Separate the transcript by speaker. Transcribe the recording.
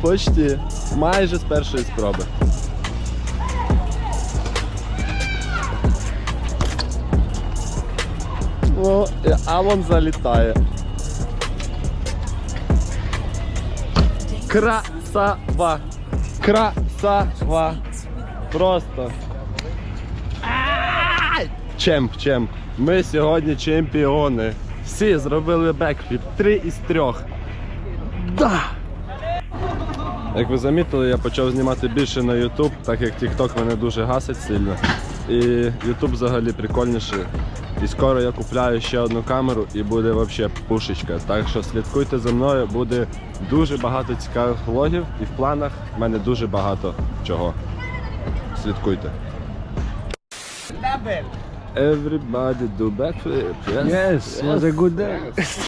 Speaker 1: Почти. Майже з першої спроби. О, а вон залітає. Красава. Красава. Просто. Чемп, чемп. Ми сьогодні чемпіони. Всі зробили бекфліп. Три із трьох. Да! Як ви замітили, я почав знімати більше на YouTube, так як TikTok мене дуже гасить сильно. І YouTube взагалі прикольніше. І скоро я купляю ще одну камеру і буде взагалі пушечка. Так що слідкуйте за мною, буде дуже багато цікавих влогів і в планах в мене дуже багато чого. Слідкуйте. Everybody do backflip. Yes,
Speaker 2: Yes, was a good day.